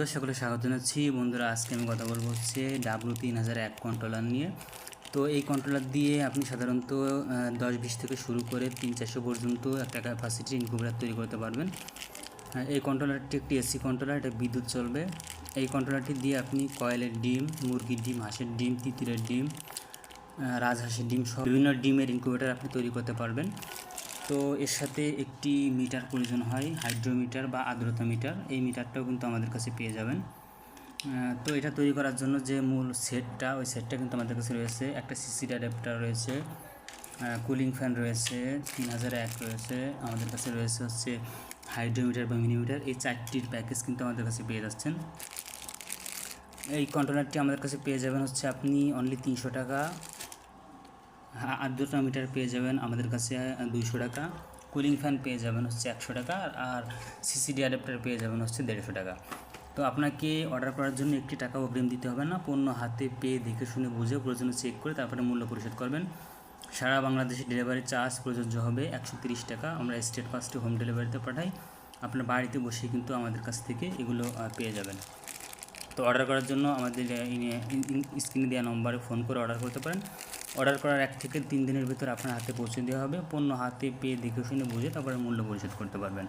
তো সকলে স্বাগত জানাচ্ছি। বন্ধুরা, আজকে আমি কথা বলব হচ্ছে ডাব্লু তিন হাজার এক কন্ট্রোলার নিয়ে। তো এই কন্ট্রোলার দিয়ে আপনি সাধারণত দশ বিশ থেকে শুরু করে তিন চারশো পর্যন্ত একটা ক্যাপাসিটি ইনকুবেটার তৈরি করতে পারবেন। এই কন্ট্রোলারটি একটি এসি কন্ট্রোলার এটা বিদ্যুৎ চলবে। এই কন্ট্রোলারটি দিয়ে আপনি কয়েলের ডিম, মুরগির ডিম, হাঁসের ডিম, তিতিরের ডিম রাজহাঁসের ডিম সব বিভিন্ন ডিমের ইনকুবেটার আপনি তৈরি করতে পারবেন। তো এর সাথে একটি মিটার প্রয়োজন হয়, হাইড্রোমিটার বা আর্দ্রতা মিটার। এই মিটারটাও কিন্তু আমাদের কাছে পেয়ে যাবেন। তো এটা তৈরি করার জন্য যে মূল সেটটা, ওই সেটটা কিন্তু আমাদের কাছে রয়েছে। একটা সিসি অ্যাডাপ্টার রয়েছে কুলিং ফ্যান রয়েছে, তিন হাজার এক রয়েছে। আমাদের কাছে রয়েছে হচ্ছে হাইড্রোমিটার বা মিনিমিটার এই চারটির প্যাকেজ কিন্তু আমাদের কাছে পেয়ে যাচ্ছেন। এই কন্ট্রোলারটি আমাদের কাছে পেয়ে যাবেন হচ্ছে আপনি অনলি তিনশো টাকা। আর্দ্রতা মিটার পেয়ে যাবেন আমাদের কাছে দুইশো টাকা। কুলিং ফ্যান পেয়ে যাবেন হচ্ছে একশো টাকা, আর সিসিডি অ্যাডাপ্টার পেয়ে যাবেন হচ্ছে দেড়শো টাকা। তো আপনাকে অর্ডার করার জন্য একটি টাকা অগ্রিম দিতে হবে না, পণ্য হাতে পেয়ে দেখে শুনে বুঝে প্রয়োজনে চেক করে তারপরে মূল্য পরিশোধ করবেন। সারা বাংলাদেশে ডেলিভারি চার্জ প্রযোজ্য হবে একশো টাকা, আমরা স্টেট ফার্স্টে হোম ডেলিভারিতে পাঠাই, আপনার বাড়িতে বসে কিন্তু আমাদের কাছ থেকে এগুলো পেয়ে যাবেন। তো অর্ডার করার জন্য আমাদের স্ক্রিনে দেওয়া নম্বরে ফোন করে অর্ডার করতে পারেন। অর্ডার করার এক থেকে তিন দিনের ভিতর আপনার হাতে পৌঁছে দেওয়া হবে। পণ্য হাতে পেয়ে দেখে শুনে বুঝে তারপরে মূল্য পরিশোধ করতে পারবেন।